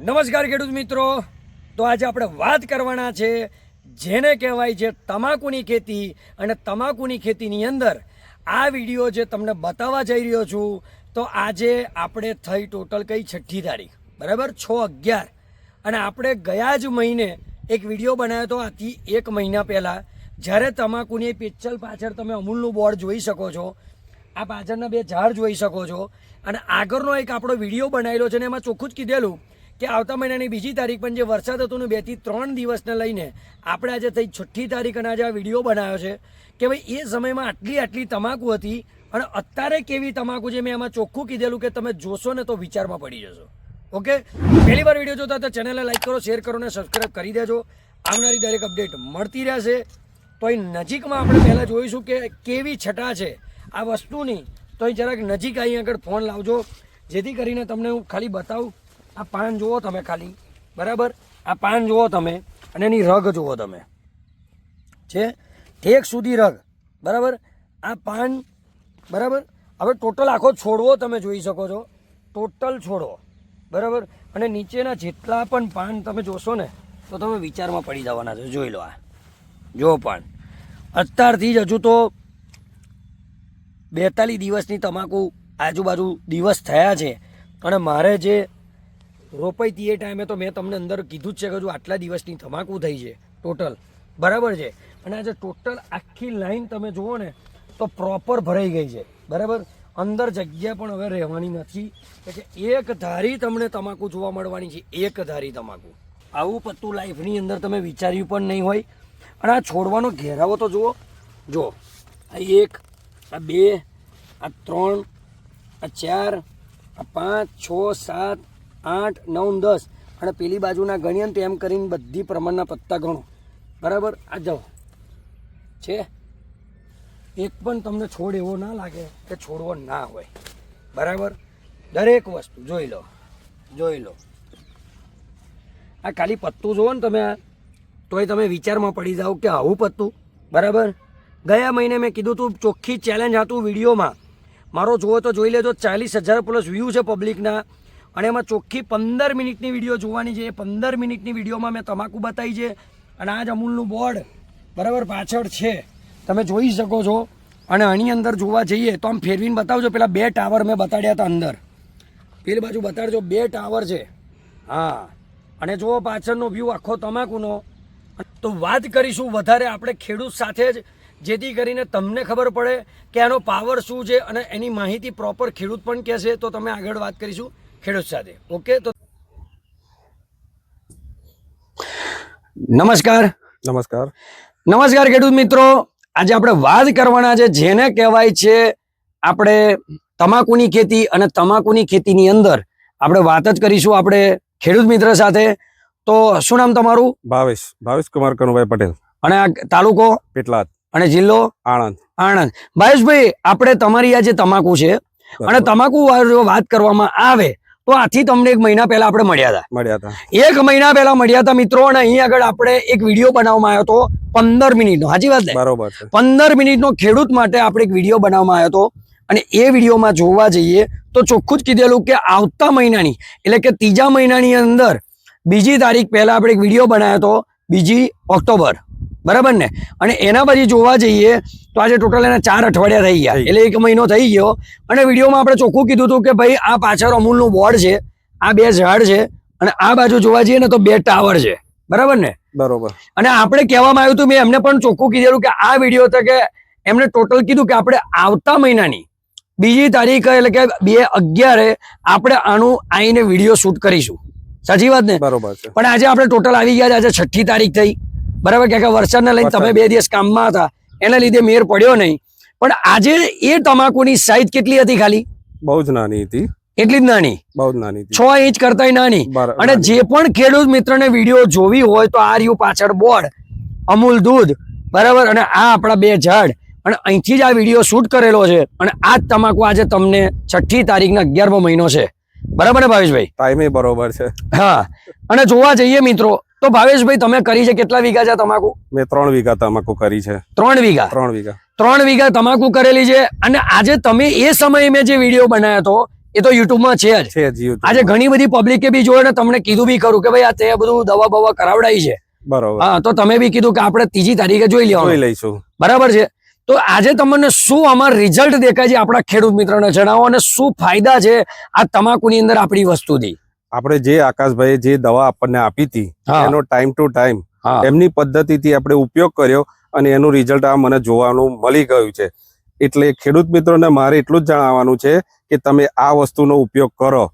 નમસ્કાર ખેડૂત મિત્રો. તો આજે આપણે વાત કરવાના છે જેને કહેવાય છે તમાકુની ખેતી અને તમાકુની ખેતીની અંદર આ વીડિયો જે તમને બતાવવા જઈ રહ્યો છું, તો આજે આપણે થઈ ટોટલ કઈ છઠ્ઠી તારીખ? બરાબર? છ અગિયાર. અને આપણે ગયા જ મહિને એક વીડિયો બનાવ્યો હતો, આથી એક મહિના પહેલાં. જ્યારે તમાકુની પિક્ચર પાછળ તમે અમૂલનું બોર્ડ જોઈ શકો છો. આ પાછળના બે ઝાડ જોઈ શકો છો. અને આગળનો એક આપણો વીડિયો બનાવેલો છે ને એમાં ચોખ્ખું જ કીધેલું કે આવતા મહિનાની બીજી તારીખ પણ જે વરસાદ હતો ને બેથી ત્રણ દિવસને લઈને આપણે આજે થઈ છઠ્ઠી તારીખ અને આજે આ વીડિયો બનાવ્યો છે કે ભાઈ એ સમયમાં આટલી આટલી તમાકુ હતી અને અત્યારે કેવી તમાકુ છે મેં એમાં ચોખ્ખું કીધેલું કે તમે જોશો ને તો વિચારમાં પડી જશો. ઓકે? પહેલી વાર વીડિયો જોતા તો ચેનલને લાઈક કરો, શેર કરો ને સબસ્ક્રાઈબ કરી દેજો. આવનારી દરેક અપડેટ મળતી રહેશે. તો અહીં નજીકમાં આપણે પહેલાં જોઈશું કે કેવી છટા છે આ વસ્તુની. તો અહીં જરાક નજીક અહીં આગળ ફોન લાવજો. જેથી કરીને તમને હું ખાલી બતાવું આ પાન જુઓ તમે ખાલી. બરાબર? આ પાન જુઓ તમે અને એની રગ જુઓ તમે. છે? ઠેક સુધી રગ. બરાબર? આ પાન, બરાબર? હવે ટોટલ આખો છોડવો તમે જોઈ શકો છો. ટોટલ છોડવો બરાબર? અને નીચેના જેટલા પણ પાન તમે જોશો ને, તો તમે વિચારમાં પડી જવાના છો. જોઈ લો આ. જો પાન. અત્યારથી જ હજુ તો બેતાલીસ દિવસની તમાકુ આજુબાજુ દિવસ થયા છે. અને મારે જે રોપાઈ હતી એ ટાઈમે તો મેં તમને અંદર કીધું જ છે કે જો આટલા દિવસની તમાકુ થઈ છે ટોટલ બરાબર છે? અને આજે ટોટલ આખી લાઈન તમે જુઓ ને, તો પ્રોપર ભરાઈ ગઈ છે. બરાબર? અંદર જગ્યા પણ હવે રહેવાની નથી. એટલે એક ધારી તમને તમાકુ જોવા મળવાની છે, એક ધારી તમાકુ. આવું પત્તું લાઈફની અંદર તમે વિચાર્યું પણ નહીં હોય. અને આ છોડવાનો ઘેરાવો તો જુઓ. જુઓ આ એક, આ બે, આ ત્રણ, આ ચાર, આ પાંચ, છ, સાત આઠ, નવ, દસ. અને પેલી બાજુના ગણીએ તો એમ કરીને બધી પ્રમાણના પત્તા ગણો. બરાબર? આ જાઓ. છે? એક પણ તમને છોડ એવો ના લાગે કે છોડવો ના હોય. બરાબર? દરેક વસ્તુ જોઈ લો. જોઈ લો. આ ખાલી પત્તું જુઓ ને તમે. તોય તમે વિચારમાં પડી જાઓ કે આવું પત્તું. બરાબર? ગયા મહિને મેં કીધું તું ચોખ્ખી ચેલેન્જ હતું વિડીયોમાં. મારો જુઓ તો જોઈ લેજો, ચાલીસ હજાર પ્લસ વ્યૂ છે પબ્લિકના અને એમાં ચોખ્ખી પંદર મિનિટની વીડિયો જોવાની છે. એ પંદર મિનિટની વિડીયોમાં મેં તમાકુ બતાવી છે અને આ જ અમૂલનું બોર્ડ બરાબર પાછળ છે. તમે જોઈ શકો છો. અને આની અંદર જોવા જઈએ તો આમ ફેરવીને બતાવજો. પેલા બે ટાવર મેં બતાડ્યા હતા અંદર. પેલી બાજુ બતાડજો. બે ટાવર છે. હા. અને જુઓ પાછળનો વ્યૂ આખો તમાકુનો. તો વાત કરીશું વધારે આપણે ખેડૂત સાથે જ, જેથી કરીને તમને ખબર પડે કે એનો પાવર શું છે અને એની માહિતી પ્રોપર ખેડૂત પણ કહેશે. તો તમે આગળ વાત કરીશું. ખેડૂત સાથે. ઓકે તો નમસ્કાર. નમસ્કાર. નમસ્કાર ખેડૂત મિત્રો. આજે આપણે વાત કરવાના છે જેને કહેવાય છે આપણે તમાકુની ખેતી અને તમાકુની ખેતીની અંદર આપણે વાત જ કરીશું આપણે ખેડૂત મિત્ર સાથે. તો શું નામ તમારું? ભાવેશ. ભાવેશ કુમાર કનુભાઈ પટેલ. અને આ તાલુકો? પેટલાદ. અને જિલ્લો? આણંદ. આણંદ. ભાવેશભાઈ આપણે તમારી આ જે તમાકુ છે અને તમાકુ વાત કરવામાં આવે તો આથી તમને એક મહિના પહેલા આપણે મળ્યા હતા. મળ્યા હતા. એક મહિના પહેલા મળ્યા હતા મિત્રો અને અહીં આગળ આપણે એક વીડિયો બનાવવામાં આવ્યો હતો પંદર મિનિટનો. સાચી વાત ને? બરોબર પંદર મિનિટનો ખેડૂત માટે આપણે એક વીડિયો બનાવવામાં આવ્યો હતો અને એ વિડીયોમાં જોવા જઈએ તો ચોખ્ખું જ કીધેલું કે આવતા મહિનાની એટલે કે ત્રીજા મહિનાની અંદર બીજી તારીખ પહેલા આપણે એક વીડિયો બનાવ્યો હતો બીજી ઓક્ટોબર. બરાબર ને? અને એના પછી જોવા જઈએ તો આજે ટોટલ એના ચાર અઠવાડિયા થઈ ગયા. એટલે એક મહિનો થઈ ગયો. અને વિડીયોમાં આપણે ચોખ્ખું કીધું હતું કે ભાઈ આ પાછળ અમૂલનું બોર્ડ છે આ બે ઝાડ છે અને આ બાજુ જોવા જઈએ ને તો બે ટાવર છે. બરાબર ને? બરોબર. અને આપણે કહેવામાં આવ્યું હતું મેં એમને પણ ચોખ્ખું કીધેલું કે આ વીડિયો હતો કે એમને ટોટલ કીધું કે આપણે આવતા મહિનાની બીજી તારીખ એટલે કે બે અગિયારે આપણે આનું આઈને વીડિયો શૂટ કરીશું. સાચી વાત ને? બરોબર પણ આજે આપણે ટોટલ આવી ગયા આજે છઠ્ઠી તારીખ થઈ. બરાબર કે વરસાદને લઈને તમે બે દિવસ કામમાં હતા. એના લીધે મેર પડ્યો નહીં. પણ આજે એ તમાકુની સાઈઝ કેટલી હતી ખાલી? બહુ જ નાની હતી. એટલી જ નાની? બહુ જ નાની છ ઇંચ કરતા નાની. અને જે પણ ખેડૂત મિત્રને વીડિયો જોવી હોય તો આ રહ્યું પાછળ બોર્ડ. અમૂલ દૂધ. બરાબર? અને આ આપણા બે ઝાડ. અને અહીંથી જ આ વીડિયો શૂટ કરેલો છે. અને આ જ તમાકુ આજે તમને છઠ્ઠી તારીખના અગિયારમો મહિનો છે. બરાબર ને ભાવેશભાઈ? ટાઈમે બરોબર છે. હા. અને જોવા જઈએ મિત્રો તો ભાવેશભાઈ તમે કરી છે કેટલા વીઘા છે તમાકુ? મેં ત્રણ વીઘા તમાકુ કરી છે. ત્રણ વીઘા? ત્રણ વીઘા. ત્રણ વીઘા તમાકુ કરેલી છે અને આજે તમે એ સમયે મેં જે વીડિયો બનાવ્યો હતો એ તો યુટ્યુબમાં છે જ. આજે ઘણી બધી પબ્લિકે બી જોયે ને તમને કીધું બી ખરું કે ભાઈ આ તે બધું દવા બવા કરાવડાઈ છે. બરોબર. હા તો તમે બી કીધું કે આપણે ત્રીજી તારીખે જોઈ જોઈ લેવાનું લઈશું. બરાબર છે? તો આજે તમને શું આમાં રિઝલ્ટ દેખાય છે આપણા ખેડૂત મિત્રોને જણાવો અને શું ફાયદા છે આ તમાકુની અંદર આપણી વસ્તુથી? આપણે જે આકાશભાઈ જે દવા આપણને આપી હતી એનો ટાઈમ ટુ ટાઈમ એમની પદ્ધતિથી આપણે ઉપયોગ કર્યો અને એનું રિઝલ્ટ આ મને જોવાનું મળી ગયું છે. એટલે ખેડૂત મિત્રોને મારે એટલું જ જણાવવાનું છે કે તમે આ વસ્તુનો ઉપયોગ કરો.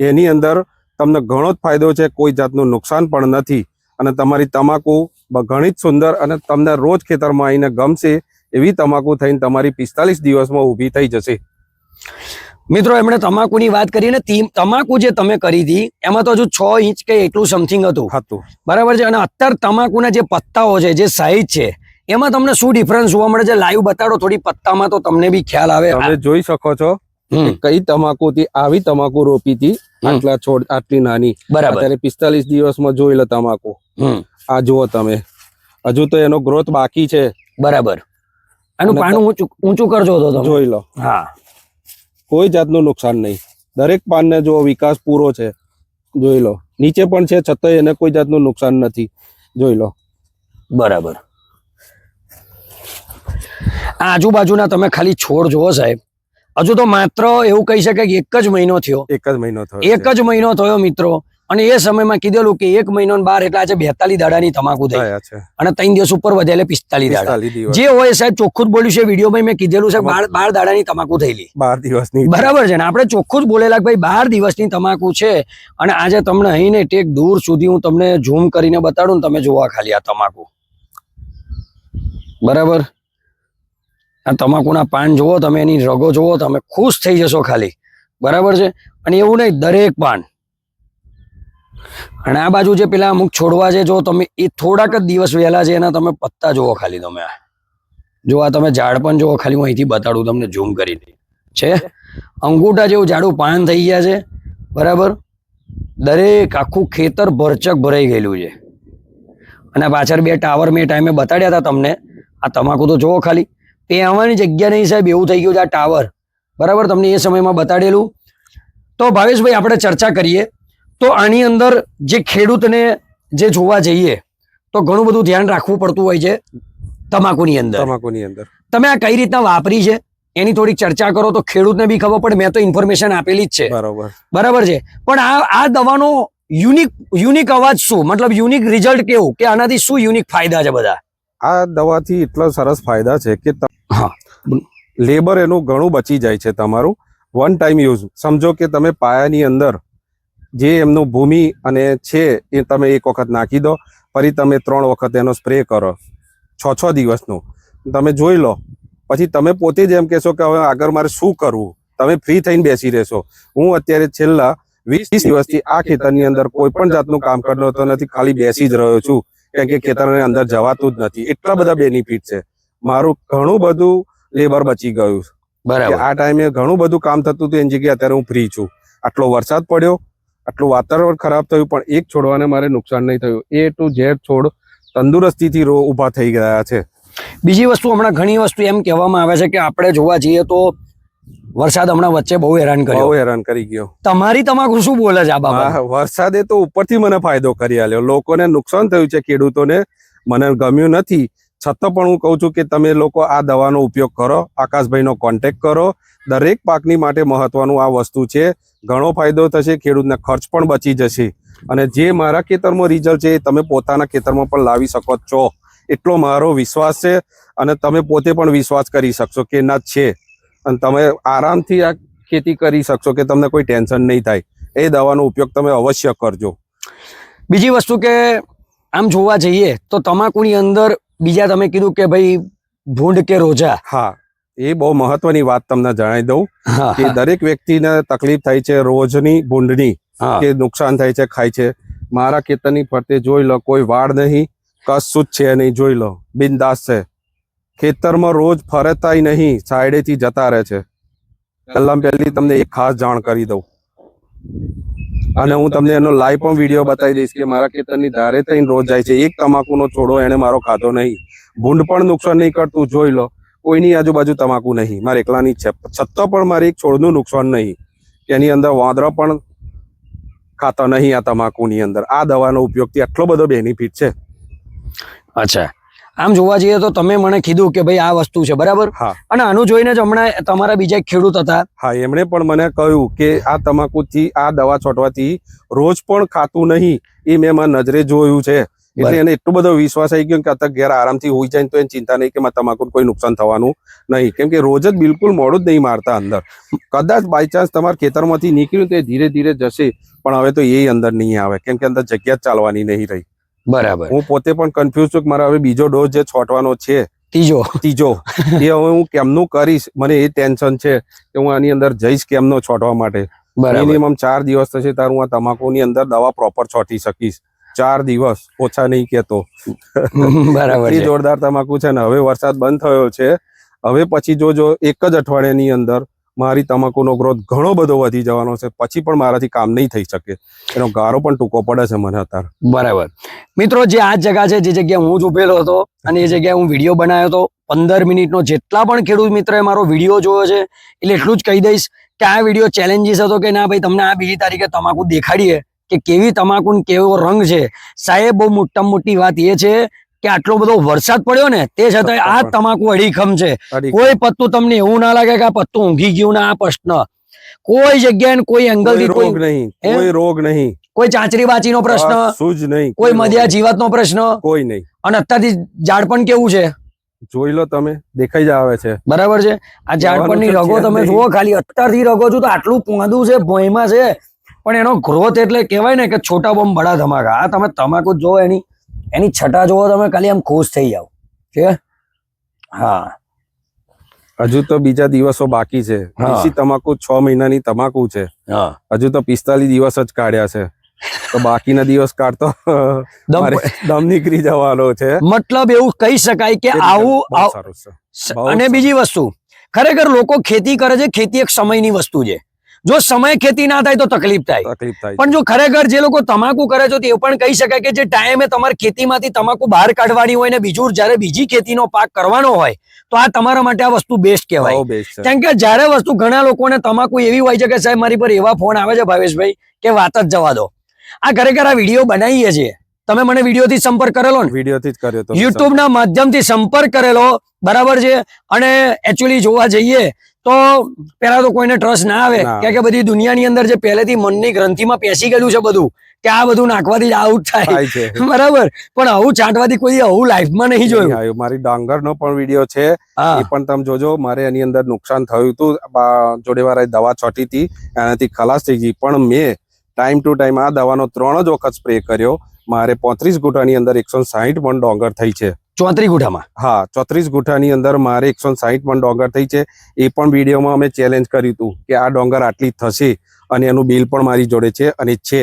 એની અંદર તમને ઘણો જ ફાયદો છે કોઈ જાતનું નુકસાન પણ નથી. અને તમારી તમાકુ ઘણી જ સુંદર અને તમને રોજ ખેતરમાં આવીને ગમશે એવી તમાકુ થઈને તમારી પિસ્તાલીસ દિવસમાં ઊભી થઈ જશે. મિત્રો એમણે તમાકુની વાત કરીને તમાકુ જે તમે કરી હતી એમાં તો હજુ છ ઇંચ કે એટલું સમથિંગ હતું. હતું. બરાબર છે? અને અત્યારે તમાકુના જે પત્તાઓ છે જે સાઈઝ છે એમાં તમને શું ડિફરન્સ જોવા મળે છે? લાઈવ બતાડો થોડી પત્તામાં તો તમને બી ખ્યાલ આવે. તમે જોઈ શકો છો કઈ તમાકુ થી આવી તમાકુ રોપી હતી આટલા છોડ આટલી નાની. બરાબર. પિસ્તાલીસ દિવસમાં જોઈ લો તમાકુ. આ જુઓ તમે. હજુ તો એનો ગ્રોથ બાકી છે. બરાબર. એનું પાનું ઊંચું ઊંચું કરજો તો જોઈ લો. હા. કોઈ જાતનું નુકસાન નહીં. દરેક પાનને જો વિકાસ પૂરો છે જોઈ લો. નીચે પણ છે છતાંય એને કોઈ જાતનું નુકસાન નથી. જોઈ લો. બરાબર. આજુબાજુના તમે ખાલી છોડ જુઓ સાહેબ. હજુ તો માત્ર એવું કહી શકાય કે એક જ મહિનો થયો. એક જ મહિનો થયો એક જ મહિનો થયો મિત્રો. અને એ સમયમાં કીધેલું કે એક મહિનો બાર એટલે આજે બેતાલીસ દાડાની તમાકુ થઈ. થયા છે. અને ત્રણ દિવસ ઉપર વધે એટલે પિસ્તાલીસ દાડા. જે હોય સાહેબ ચોખ્ખું જ બોલ્યું છે. વિડીયોમાં મેં કીધેલું છે બાર બાર દાડાની તમાકુ થયેલી. બાર દિવસની. બરાબર છે ને? આપણે ચોખ્ખું જ બોલેલા ભાઈ બાર દિવસની તમાકુ છે. અને આજે તમને અહીં ને ટેક દૂર સુધી હું તમને ઝૂમ કરીને બતાડું ને તમે જોવા ખાલી આ તમાકુ. બરાબર? આ તમાકુના પાન જુઓ તમે એની રગો જુઓ તમે ખુશ થઈ જશો ખાલી. બરાબર છે? અને એવું નહીં દરેક પાન. અને આ બાજુ જે પેલા અમુક છોડવા છે, જો તમે એ થોડાક જ દિવસ વહેલા છે, એના તમે પત્તા જુઓ ખાલી તમે. જો આ તમે ઝાડ પણ જુઓ ખાલી, હું અહીંથી બતાડું તમને ઝૂમ કરીને. છે? અંગૂઠા જેવું ઝાડું પાન થઈ ગયા છે, બરાબર? દરેક આખું ખેતર ભરચક ભરાઈ ગયેલું છે. અને પાછળ બે ટાવર મેં ટાઈમે બતાડ્યા હતા તમને. આ તમાકુ તો જુઓ ખાલી. તે આવવાની જગ્યા નહીં સાહેબ, એવું થઈ ગયું છે આ ટાવર. બરાબર? તમને એ સમયમાં બતાડેલું. તો ભાવેશભાઈ, આપણે ચર્ચા કરીએ. તો આની અંદર જે ખેડૂતને જે જોવા જઈએ તો ઘણું બધું ધ્યાન રાખવું પડતું હોય છે તમાકુની અંદર. તમાકુની અંદર. તમે આ કઈ રીતના વાપરી છે? એની થોડીક ચર્ચા કરો તો ખેડૂતને બી ખબર પડે મેં તો ઇન્ફોર્મેશન આપેલી જ છે. બરાબર. બરાબર છે. પણ આ આ દવાનો યુનિક યુનિક અવાજ શું? મતલબ યુનિક રિઝલ્ટ કેવું? કે આનાથી શું યુનિક ફાયદા છે બધા? આ દવાથી એટલા સરસ ફાયદા છે કે હા. લેબર એનું ઘણું બચી જાય છે તમારું. વન ટાઈમ યુઝ સમજો કે તમે પાયાની અંદર જે એમનું ભૂમિ અને છે એ તમે એક વખત નાખી દો ફરી તમે ત્રણ વખત એનો સ્પ્રે કરો. છ છ દિવસનું. તમે જોઈ લો. પછી તમે પોતે જ એમ કહેશો કે હવે આગળ મારે શું કરવું? તમે ફ્રી થઈને બેસી રહેશો. હું અત્યારે છેલ્લા વીસ દિવસથી આ ખેતરની અંદર કોઈ પણ જાતનું કામ કરતો નથી ખાલી બેસી જ રહ્યો છું. કેમ કે ખેતરની અંદર જવાતું જ નથી. એટલા બધા બેનિફિટ છે. મારું ઘણું બધું લેબર બચી ગયું. બરાબર. આ ટાઈમે ઘણું બધું કામ થતું હતું એની જગ્યાએ અત્યારે હું ફ્રી છું. આટલો વરસાદ પડ્યો. આટલું વાતાવરણ ખરાબ થયું પણ એક છોડવાને મારે નુકસાન નહીં થયું. એ ટુ ઝેડ છોડ તંદુરસ્તીથી રો ઊભા થઈ ગયા છે. બીજી વસ્તુ હમણાં ઘણી વસ્તુ એમ કહેવામાં આવે છે કે આપણે જોવા જઈએ તો વરસાદ હમણાં વચ્ચે બહુ હેરાન કર્યો. બહુ હેરાન કરી ગયો. તમારી તમાકુ શું બોલે છે આ બાબા વરસાદે તો ઉપરથી મને ફાયદો કરી આલ્યો. લોકોને નુકસાન થયું છે ખેડૂતોને. મને ગમ્યું નથી. છતાં પણ હું કહું છું કે તમે લોકો આ દવાનો ઉપયોગ કરો, આકાશભાઈનો કોન્ટેક કરો. દરેક પાકની માટે મહત્વનું આ વસ્તુ છે. ઘણો ફાયદો થશે, ખેડૂતને ખર્ચ પણ બચી જશે. અને જે મારા ખેતરમાં રિઝલ્ટ છે એ તમે પોતાના ખેતરમાં પણ લાવી શકો છો. એટલો મારો વિશ્વાસ છે અને તમે પોતે પણ વિશ્વાસ કરી શકશો કે ના છે. અને તમે આરામથી આ ખેતી કરી શકશો કે તમને કોઈ ટેન્શન નહીં થાય. એ દવાનો ઉપયોગ તમે અવશ્ય કરજો. બીજી વસ્તુ કે આમ જોવા જઈએ તો તમાકુની અંદર બીજા તમે કીધું કે ભાઈ ભૂંડ કે રોજા. હા એ બહુ મહત્વની વાત તમને જણાવી દઉં કે દરેક વ્યક્તિને તકલીફ થાય છે રોજની ભૂંડની કે નુકસાન થાય છે ખાય છે. મારા ખેતરની ફરતે જોઈ લો કોઈ વાડ નહીં કશું જ છે નહીં જોઈ લો બિંદાસ છે. ખેતરમાં રોજ ફરતાય નહીં સાઈડેથી જતા રહે છે. પહેલા પહેલી તમને એક ખાસ જાણ કરી દઉં. અને હું તમને એનો લાઈવ પણ વીડિયો બતાવી દઈશ કે મારા ખેતરની ધારે થઈને રોજ જાય છે. એક તમાકુનો છોડો એને મારો ખાધો નહીં. ભૂંડ પણ નુકસાન નહીં કરતું જોઈ લો. કોઈની આજુબાજુ તમાકુ નહીં. મારે એકલાની છે. છતાં પણ મારે એક છોડનું નુકસાન નહીં. એની અંદર વાંદરો પણ ખાતા નહીં આ તમાકુની અંદર. આ દવાનો ઉપયોગથી આટલો બધો બેનિફિટ છે. અચ્છા. આમ જોવા જઈએ તો તમે મને કીધું કે ભાઈ આ વસ્તુ છે બરાબર? અને આનું જોઈને જ હમણાં તમારા બીજા એક ખેડૂત હતા. હા એમણે પણ મને કહ્યું કે આ તમાકુથી આ દવા છોટવાથી રોજ પણ ખાતું નહીં એ મેં મારા નજરે જોયું છે. એટલે એને એટલો બધો વિશ્વાસ આવી ગયો કે અત્યારે ઘેર આરામથી હોઈ જાય તો એને ચિંતા નહીં કે મારા તમાકુ કોઈ નુકસાન થવાનું નહીં. કેમ કે રોજ જ બિલકુલ મોડું જ નહીં મારતા અંદર. કદાચ બાય ચાન્સ તમારા ખેતરમાંથી નીકળ્યું તો એ ધીરે ધીરે જશે પણ હવે તો એ અંદર નહીં આવે. કેમ કે અંદર જગ્યા જ ચાલવાની નહીં રહી. બરાબર. હું પોતે પણ કન્ફ્યુઝ છું કે મારે હવે બીજો ડોઝ જે છોટવાનો છે ત્રીજો. ત્રીજો એ હવે હું કેમનું કરીશ? મને એ ટેન્શન છે કે હું આની અંદર જઈશ કેમનો છોટવા માટે? મિનિમમ ચાર દિવસ થશે તારું આ તમાકુની અંદર દવા પ્રોપર છોટી શકીશ. ચાર દિવસ ઓછા નહીં કેતો બરાબર જોરદાર તમાકુ છે ને હવે વરસાદ બંધ થયો છે. હવે પછી જોજો એક જ અઠવાડિયાની અંદર મારી તમાકુનો ગ્રોથ ઘણો બધો વધી જવાનો છે. પછી પણ મારાથી કામ નહીં થઈ શકે. એનો ગારો પણ ટૂંકો પડે છે મને અત્યારે. બરાબર. મિત્રો, જે આ જગ્યા છે, જે જગ્યાએ હું જ ઉભેલો હતો અને એ જગ્યાએ હું વીડિયો બનાવ્યો હતો, પંદર મિનિટનો જેટલા પણ ખેડૂત મિત્રએ મારો વીડિયો જોયો છે, એટલે એટલું જ કહી દઈશ કે આ વીડિયો ચેલેન્જીસ હતો કે ના ભાઈ, તમને આ બીજી તારીખે તમાકુ દેખાડીએ કે કેવી તમાકુ કેવો રંગ છે. સાહેબ, બહુ મોટા મોટી વાત એ છે કે આટલો બધો વરસાદ પડ્યો ને તે છતાં આ તમાકુ અડીખમ છે. કોઈ પત્તું તમને એવું ના લાગે કે આ પત્તું ઊંઘી ગયું ના આ પ્રશ્ન. કોઈ જગ્યાએ કોઈ એંગલ કોઈ થી રોગ નહીં કોઈ રોગ નહીં. કોઈ ચાંચરી બાચીનો પ્રશ્ન કશું નહીં કોઈ મધ્યા જીવાત નો પ્રશ્ન. કોઈ નહીં. અને અત્યારથી ઝાડપણ કેવું છે? જોઈ લો તમે દેખાઈ જ આવે છે. બરાબર છે? આ ઝાડપણની ની રગો તમે જુઓ ખાલી અત્યારથી રગો છો તો આટલું પોંદું છે ભોયમાં છે. પણ એનો ગ્રોથ એટલે કહેવાય ને કે છોટા બોમ્બ બડા ધમાકા. આ તમે તમાકુ જો એની. એની છટા જોવો તમે ખાલી આમ ખુશ થઈ જાવ કે હા? હજુ તો બીજા દિવસો બાકી છે. દેશી તમાકુ છ મહિનાની તમાકુ છે. હા. હજુ તો પિસ્તાલીસ દિવસ જ કાઢ્યા છે. તો બાકીના દિવસ કાઢતો દમ દમ નીકળી જવાનો છે. મતલબ એવું કહી શકાય કે આવું અને બીજી વસ્તુ ખરેખર લોકો ખેતી કરે છે ખેતી એક સમયની વસ્તુ છે. જો સમય ખેતી ના થાય તો તકલીફ થાય. તકલીફ થાય પણ જો ખરેખર જે લોકો તમાકુ કરે છે તો પણ કહી શકાય કે જે ટાઈમે તમારે ખેતીમાંથી તમાકુ બહાર કાઢવાની હોય ને બીજું જ્યારે બીજી ખેતીનો પાક કરવાનો હોય તો આ તમારા માટે આ વસ્તુ બેસ્ટ કહેવાય. કેમ કે જ્યારે વસ્તુ ઘણા લોકોને તમાકુ એવી હોય છે કે સાહેબ મારી પર એવા ફોન આવે છે ભાવેશભાઈ કે વાત જ જવા દો. આ ખરેખર આ વીડિયો બનાવીએ છીએ. તમે મને વિડીયોથી સંપર્ક કરેલો ને? વીડિયો થી જ કર્યો તો. યુટ્યુબ ના માધ્યમથી સંપર્ક કરેલો બરાબર છે? અને એકચ્યુઅલી જોવા જઈએ તો પેલા તો કોઈને ટ્રસ્ટ ના આવે. કે બધી દુનિયાની અંદર જે પહેલેથી મનની ગ્રંથિમાં પેસી ગયેલું છે બધું કે આ બધું નાખવાથી જ આઉટ થાય બરાબર. પણ આવું ચાટવાથી કોઈ આવું લાઈફમાં નહીં જોયું. મારી ડાંગરનો પણ વીડિયો છે. એ પણ તમે જોજો મારે એની અંદર નુકસાન થયું હતું. બા- જોડે વાળાએ દવા છોટી હતી એનાથી ખલાસ થઈ ગઈ. પણ મેં ટાઈમ ટુ ટાઈમ આ દવાનો ત્રણ જ વખત સ્પ્રે કર્યો. મારે પોત્રીસ ગુઠાની અંદર એકસો સાહીઠ પણ ડોંગર થઈ છે. ચોત્રી ગુઠામાં? હા ચોત્રીસ ગુઠાની અંદર મારે એકસો સાહીઠ પણ ડોંગર થઈ છે. એ પણ વિડીયોમાં અમે ચેલેન્જ કર્યું હતું કે આ ડોંગર આટલી થશે અને એનું બિલ પણ મારી જોડે છે અને છે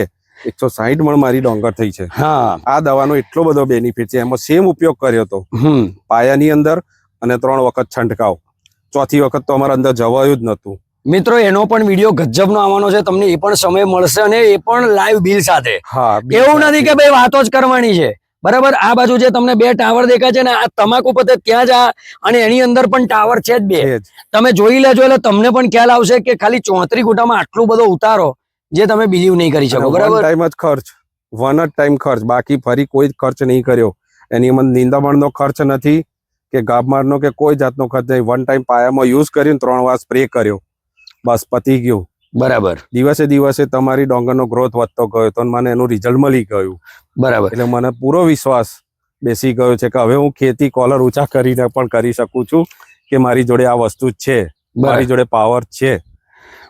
એકસો સાહીઠ પણ મારી ડોંગર થઈ છે. હા. આ દવાનો એટલો બધો બેનિફિટ છે. એમાં સેમ ઉપયોગ કર્યો હતો પાયાની અંદર અને ત્રણ વખત છંટકાવ. ચોથી વખત તો અમારા અંદર જવાયું જ નતું મિત્રો એનો પણ વીડિયો ગજબનો આવવાનો છે. તમને એ પણ સમય મળશે અને એ પણ લાઈવ બિલ સાથે. હા એવું નથી કે ભાઈ વાતો જ કરવાની છે. બરાબર? આ બાજુ જે તમને બે ટાવર દેખાય છે ને આ તમાકુ પતે ત્યાં જ આ અને એની અંદર પણ ટાવર છે જ બે. તમે જોઈ લેજો એટલે તમને પણ ખ્યાલ આવશે કે ખાલી ચોત્રી ગુટામાં આટલું બધો ઉતારો જે તમે બિલીવ નહીં કરી શકો બરાબર? ટાઈમ જ ખર્ચ. વન જ ટાઈમ ખર્ચ. બાકી ફરી કોઈ ખર્ચ નહીં કર્યો. એની અંદર નિંદામણનો ખર્ચ નથી કે ગાભમારનો કે કોઈ જાતનો ખર્ચ નહીં. વન ટાઈમ પાયામાં યુઝ કરીને ત્રણ વાર સ્પ્રે કર્યો. બસ પતી ગયું. બરાબર. દિવસે દિવસે તમારી ડોંગરનો ગ્રોથ વધતો ગયો તો મને એનું રિઝલ્ટ મળી ગયું. બરાબર. એટલે મને પૂરો વિશ્વાસ બેસી ગયો છે કે હવે હું ખેતી કોલર ઊંચા કરીને પણ કરી શકું છું કે મારી જોડે આ વસ્તુ છે. મારી જોડે પાવર છે.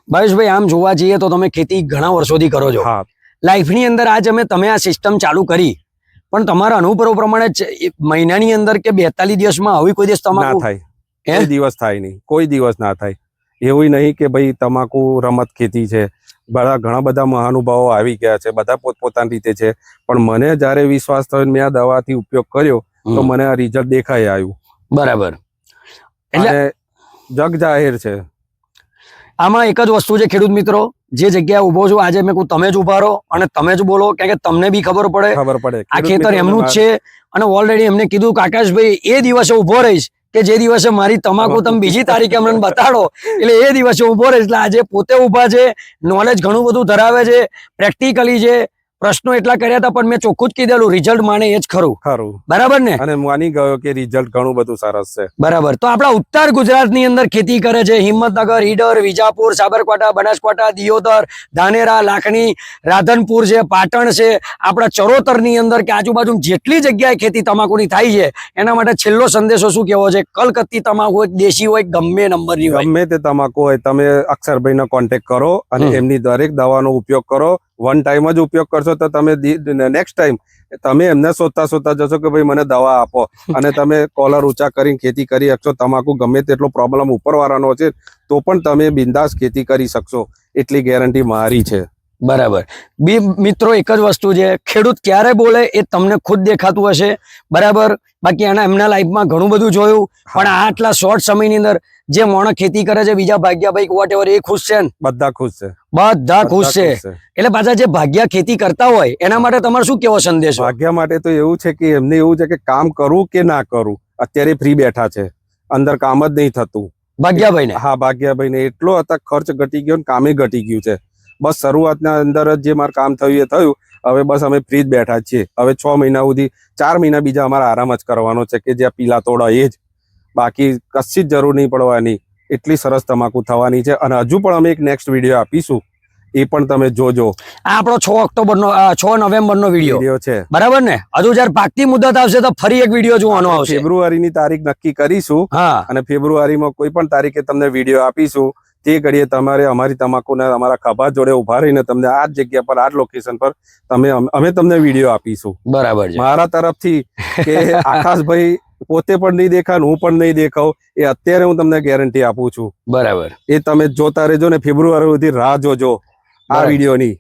ભાવેશભાઈ આમ જોવા જઈએ તો તમે ખેતી ઘણા વર્ષોથી કરો છો. હા. લાઈફની અંદર આજ અમે તમે આ સિસ્ટમ ચાલુ કરી. પણ તમારા અનુભવ પ્રમાણે જ મહિનાની અંદર કે બેતાલીસ દિવસમાં આવી કોઈ દિવસ ના થાય. એ દિવસ થાય નહીં. કોઈ દિવસ ના થાય. એવું નહીં કે ભાઈ તમાકુ રમત ખેતી છે. બધા ઘણા બધા મહાનુભાવો આવી ગયા છે બધા પોતપોતાની રીતે છે. પણ મને જ્યારે વિશ્વાસ થયો મેં આ દવાથી ઉપયોગ કર્યો તો મને આ રિઝલ્ટ દેખાય આવ્યું. બરાબર. એટલે જગ જાહેર છે. આમાં એક જ વસ્તુ છે ખેડૂત મિત્રો જે જગ્યાએ ઊભો છું આજે મેં કહું તમે જ ઊભા રહો અને તમે જ બોલો કારણ કે તમને બી ખબર પડે. ખબર પડે. આ ખેતર એમનું જ છે અને ઓલરેડી એમને કીધું કે આકાશભાઈ એ દિવસે ઊભો રહીશ. કે જે દિવસે મારી તમાકુ તમે બીજી તારીખે અમને બતાડો એટલે એ દિવસે ઊભો રહે એટલે આજે પોતે ઊભા છે નોલેજ ઘણું બધું ધરાવે છે પ્રેક્ટિકલી છે પ્રશ્નો એટલા કર્યા હતા પણ મેં ચોખ્ખું જ કીધેલું રિઝલ્ટ માને એ જ ખરું. ખરું. બરાબર ને? અને માની ગયો કે રિઝલ્ટ ઘણું બધું સરસ છે. બરાબર. તો આપણા ઉત્તર ગુજરાતની અંદર ખેતી કરે છે. હિંમતનગર ઈડર વિજાપુર સાબરકાંઠા બનાસકાંઠા દિયોદર ધાનેરા લાખણી રાધનપુર છે પાટણ છે. આપણા ચરોતરની અંદર કે આજુબાજુ જેટલી જગ્યાએ ખેતી તમાકુની થાય છે એના માટે છેલ્લો સંદેશો શું કેવો છે? કલકત્તી તમાકુ હોય દેશી હોય ગમે નંબરની હોય. ગમે તે તમાકુ હોય તમે અક્ષરભાઈનો કોન્ટેક્ટ કરો અને એમની દરેક દવાનો ઉપયોગ કરો. વન ટાઈમ જ ઉપયોગ કરશો તો તમે નેક્સ્ટ ટાઈમ તમે એમને શોધતા શોધતા જશો કે ભાઈ મને દવા આપો. અને તમે કોલર ઊંચા કરીને ખેતી કરી શકશો. તમાકુ ગમે તેટલો પ્રોબ્લેમ ઉપરવાળાનો છે, તો પણ તમે બિંદાસ ખેતી કરી શકશો. એટલી ગેરંટી મારી છે. બરાબર. બી મિત્રો એક જ વસ્તુ છે ખેડૂત ક્યારે બોલે એ તમને ખુદ દેખાતું હશે. બરાબર? બાકી એના એમના લાઈફમાં ઘણું બધું જોયું. પણ આ આટલા શોર્ટ સમયની અંદર જે મોણ ખેતી કરે છે બીજા ભાગ્યા ભાઈ વોટ એવર એ ખુશ છે ને? બધા ખુશ છે. બધા ખુશ છે. એટલે પાછા જે ભાગ્યા ખેતી કરતા હોય એના માટે તમારે શું કેવો સંદેશ? ભાગ્યા માટે તો એવું છે કે એમને એવું છે કે કામ કરું કે ના કરું અત્યારે ફ્રી બેઠા છે. અંદર કામ જ નહીં થતું. ભાગ્યાભાઈ ને હા ભાગ્યાભાઈ ને એટલો અત્યારે ખર્ચ ઘટી ગયો ને કામે ઘટી ગયું છે. બસ શરૂઆતના અંદર જ જે મારું કામ થયું એ થયું. હવે બસ અમે ફ્રી જ બેઠા છીએ. હવે છ મહિના સુધી ચાર મહિના બીજા અમારે આરામ જ કરવાનો છે કે જે પીલા તોડા એ જ. બાકી કશી જ જરૂર નહીં પડવાની. એટલી સરસ તમાકુ થવાની છે અને હજુ પણ અમે એક નેક્સ્ટ વીડિયો આપીશું. એ પણ તમે જોજો. આ આપણો છ ઓક્ટોબર નો છ નવેમ્બર નો વીડિયો છે. બરાબર ને? હજુ જયારે પાકતી મુદત આવશે તો ફરી એક વીડિયો જોવાનો આવશે. ફેબ્રુઆરીની તારીખ નક્કી કરીશું હા. અને ફેબ્રુઆરીમાં કોઈ પણ તારીખે તમને વીડિયો આપીશું. તે ઘડીએ તમારે અમારી તમાકુના અમારા ખભા જોડે ઊભા રહીને તમને આ જ જગ્યા પર આ જ લોકેશન પર તમે અમે તમને વીડિયો આપીશું. બરાબર મારા તરફથી કે આકાશભાઈ પોતે પણ નહીં દેખાય હું પણ નહીં દેખાવ એ અત્યારે હું તમને ગેરંટી આપું છું. બરાબર. એ તમે જોતા રહેજો ને ફેબ્રુઆરી સુધી રાહ જોજો આ. વિડીયોની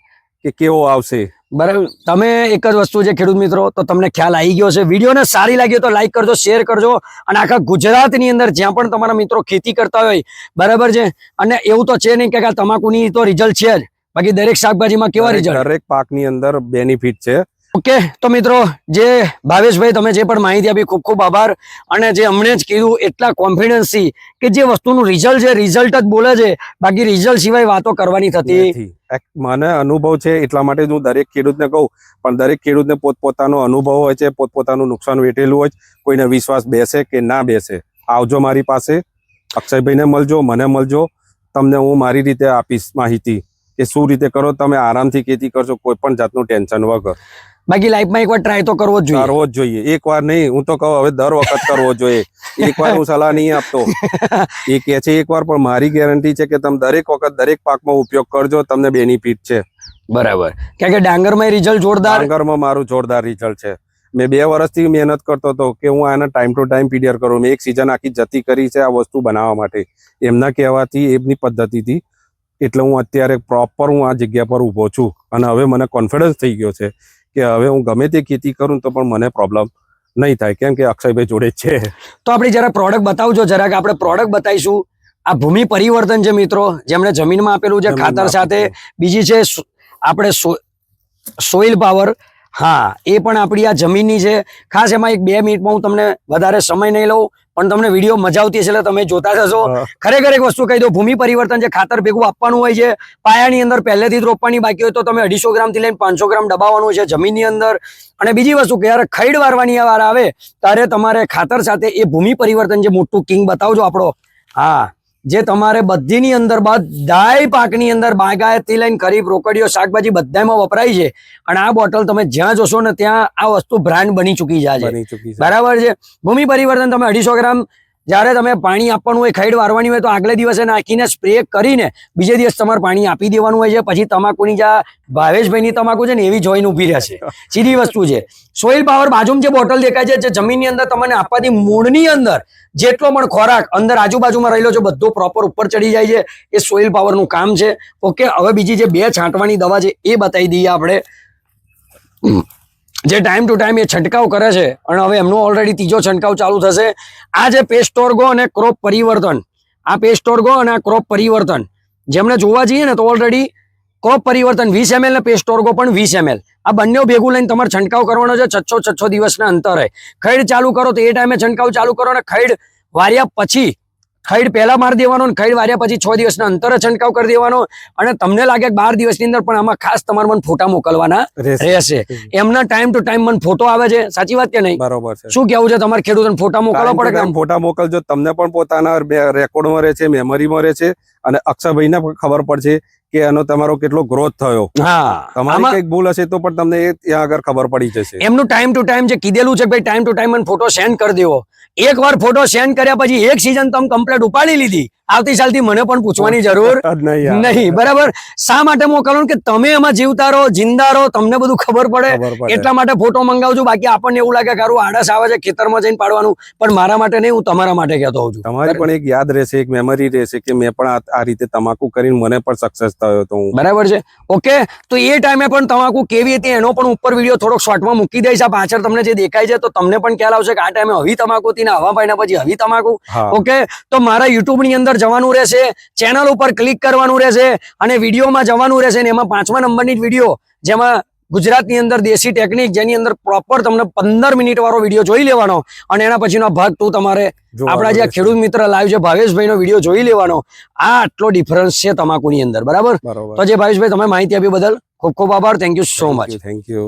કે કેવો આવશે? બરાબર. તમે એક જ વસ્તુ છે ખેડૂત મિત્રો તો તમને ખ્યાલ આવી ગયો છે વિડીયોને સારી લાગી તો લાઈક કરજો શેર કરજો. અને આખા ગુજરાતની અંદર જ્યાં પણ તમારા મિત્રો ખેતી કરતા હોય બરાબર છે? અને એવું તો છે નહીં કે તમાકુની તો રિઝલ્ટ છે જ. બાકી દરેક શાકભાજીમાં કેવા રિઝલ્ટ દરેક પાકની અંદર બેનિફિટ છે. ઓકે, તો મિત્રો, જે ભાવેશભાઈ, તમે જે પણ માહિતી આપી, ખૂબ ખૂબ આભાર. અને જે હમણે જ કીધું, એટલા કોન્ફિડન્સથી કે જે વસ્તુનું રિઝલ્ટ છે રિઝલ્ટ જ બોલે છે, બાકી રિઝલ્ટ સિવાય વાતો કરવાની થતી મને અનુભવ છે, એટલા માટે હું દરેક ખેડૂતને કહું, પણ દરેક ખેડૂતને પોતપોતાનો અનુભવ હોય છે, પોતપોતાનું નુકસાન વેઠેલું હોય કોઈને વિશ્વાસ બેસે કે ના બેસે. આવજો મારી પાસે, અક્ષયભાઈને મળજો, મને મળજો, તમને હું મારી રીતે આપીશ માહિતી કે શું રીતે કરો, તમે આરામથી ખેતી કરશો, કોઈ પણ જાતનું ટેન્શન વગર. બાકી લાઈફમાં એકવાર ટ્રાય તો કરવો જ જોઈએ. કરવો જ જોઈએ. એક વાર નહીં હું તો કહું હવે દર વખત કરવો જોઈએ. એક વાર હું સલાહ નહીં આપતો. એ કે છે એક વાર પણ મારી ગેરંટી છે કે તમે દરેક વખત દરેક પાકમાં ઉપયોગ કરજો તમને બેનિફિટ છે. બરાબર. કારણ કે ડાંગરમાં રિઝલ્ટ જોરદાર. ડાંગરમાં મારું જોરદાર રિઝલ્ટ છે. મેં બે વર્ષથી મહેનત કરતો હતો કે હું આના ટાઈમ ટુ ટાઈમ પીડીઆર કરું. મેં એક સિઝન આખી જતી કરી છે આ વસ્તુ બનાવવા માટે. એમના કહેવાથી એમની પદ્ધતિથી. એટલે હું અત્યારે પ્રોપર હું આ જગ્યા પર ઊભો છું. અને હવે મને કોન્ફિડન્સ થઈ ગયો છે કે હવે હું ગમે તે ખેતી કરું તો પણ મને પ્રોબ્લેમ નહીં થાય. કેમ કે અક્ષયભાઈ જોડે છે. તો આપણે જરા પ્રોડક્ટ બતાવજો જરાક આપણે પ્રોડક્ટ બતાવીશું. આ ભૂમિ પરિવર્તન છે મિત્રો જેમણે જમીનમાં આપેલું છે ખાતર સાથે. બીજી છે આપણે સોઇલ પાવર હા એ પણ આપણી આ જમીનની છે. ખાસ એમાં એક બે મિનિટમાં હું તમને વધારે સમય નહીં લઉં. પણ તમને વીડિયો મજા આવતી હશે એટલે તમે જોતા જશો ખરેખર એક વસ્તુ કહી દો ભૂમિ પરિવર્તન જે ખાતર ભેગું આપવાનું હોય છે પાયાની અંદર પહેલેથી જ રોપવાની બાકી હોય તો તમે અઢીસો ગ્રામથી લઈને પાંચસો ગ્રામ દબાવવાનું છે જમીનની અંદર. અને બીજી વસ્તુ કે યાર ખૈડ વારવાની વાર આવે ત્યારે તમારે ખાતર સાથે એ ભૂમિ પરિવર્તન જે મોટું કિંગ બતાવજો આપણો. હા. જે તમારે બધીની અંદર બધાય પાકની અંદર બાગાયતથી લઈને ખરીફ રોકડીઓ શાકભાજી બધામાં વપરાય છે. અને આ બોટલ તમે જ્યાં જોશો ને ત્યાં આ વસ્તુ બ્રાન્ડ બની ચૂકી જાય છે. બરાબર છે? ભૂમિ પરિવર્તન તમે અઢીસો ગ્રામ જ્યારે તમે પાણી આપવાનું હોય, ખૈડ વારવાની હોય, તો આગલે દિવસે નાખીને સ્પ્રે કરીને બીજે દિવસ તમારે પાણી આપી દેવાનું હોય છે. પછી તમાકુની જ્યાં ભાવેશભાઈની તમાકુ છે ને, એવી જોઈને ઊભી રહેશે સીધી વસ્તુ છે. સોઇલ પાવર બાજુમાં જે બોટલ દેખાય છે, જે જમીનની અંદર તમને આપવાથી મૂળની અંદર જેટલો પણ ખોરાક અંદર આજુબાજુમાં રહેલો છે, બધો પ્રોપર ઉપર ચડી જાય છે. એ સોઇલ પાવરનું કામ છે. ઓકે હવે બીજી જે બે છાંટવાની દવા છે, એ બતાવી દઈએ આપણે. જે ટાઈમ ટુ ટાઈમ એ છંટકાવ કરે છે અને હવે એમનો ઓલરેડી ત્રીજો છંટકાવ ચાલુ થશે. આ જે પેસ્ટોર્ગો અને ક્રોપ પરિવર્તન, આ પેસ્ટોર્ગો અને આ ક્રોપ પરિવર્તન, જેમને જોવા જઈએ ને તો ઓલરેડી ક્રોપ પરિવર્તન વીસ એમએલ ને પેસ્ટોર્ગો પણ વીસ એમએલ આ બંને ભેગું લઈને તમારે છંટકાવ કરવાનો છે છસો છસો દિવસના અંતરે. ખૈડ ચાલુ કરો તો એ ટાઈમે છંટકાવ ચાલુ કરો અને ખૈડ વાર્યા પછી ખૈડ પહેલા મારી દેવાનો અને ખૈડ વાર્યા પછી છ દિવસના અંતરે છંટકાવ કરી દેવાનો. અને તમને લાગે કે બાર દિવસની અંદર પણ આમાં ખાસ તમારે મને ફોટા મોકલવાના રહેશે. એમના ટાઈમ ટુ ટાઈમ મને ફોટો આવે છે. સાચી વાત કે નહીં? બરોબર છે. શું કેવું છે તમારે ખેડૂતોને ફોટા મોકલવા પડે ફોટા મોકલજો. તમને પણ પોતાના રેકોર્ડમાં રહે છે મેમરીમાં રહે છે. અને અક્ષરભાઈને પણ ખબર પડશે કે એનો તમારો કેટલો ગ્રોથ થયો? હા. તમારી કંઈક ભૂલ હશે તો પણ તમને એ ત્યાં આગળ ખબર પડી જશે. એમનું ટાઈમ ટુ ટાઈમ જે કીધેલું છે ભાઈ ટાઈમ ટુ ટાઈમ મને ફોટો સેન્ડ કરી દેવો. એક વાર ફોટો સેન્ડ કર્યા પછી એક સીઝન તમે કમ્પ્લીટ ઉપાડી લીધી. આવતી સાલથી મને પણ પૂછવાની જરૂર નહીં બરાબર? શા માટે મોકલો કે તમે એમાં જીવતા રહો જિંદા રહો તમને બધું ખબર પડે. એટલા માટે ફોટો મંગાવજો. બાકી આપણને એવું લાગે કે આડસ આળસ આવે છે ખેતરમાં જઈને પાડવાનું. પણ મારા માટે નહીં હું તમારા માટે કહેતો હોઉં છું. તમારી પણ એક યાદ રહેશે એક મેમરી રહેશે કે મેં પણ આ- આ રીતે તમાકુ કરીને મને પણ સક્સેસ થયો તો હું બરાબર છે? ઓકે તો એ ટાઈમે પણ તમાકુ કેવી હતી એનો પણ ઉપર વીડિયો થોડોક શોર્ટમાં મૂકી દઈશ. આ પાછળ તમને જે દેખાય છે તો તમને પણ ખ્યાલ આવશે કે આ ટાઈમે હવી તમાકુ હતી ને હવા પાડ્યા પછી હવી તમાકુ. ઓકે તો મારા યુટ્યુબની અંદર જવાનું રહેશે ચેનલ ઉપર ક્લિક કરવાનું રહેશે અને વિડીયોમાં જવાનું રહેશે ને એમાં પાંચમા નંબરની જ વીડિયો જેમાં ગુજરાતની અંદર દેશી ટેકનિક જેની અંદર પ્રોપર તમને પંદર મિનિટ વાળો વીડિયો જોઈ લેવાનો અને એના પછીનો ભાગ ટુ તમારે આપણા જે ખેડૂત મિત્ર લાઈવ છે ભાવેશભાઈનો વીડિયો જોઈ લેવાનો. આ આટલો ડિફરન્સ છે તમાકુની અંદર બરાબર? તો જે ભાવેશભાઈ તમે માહિતી આપી બદલ ખૂબ ખૂબ આભાર. Thank you so much thank you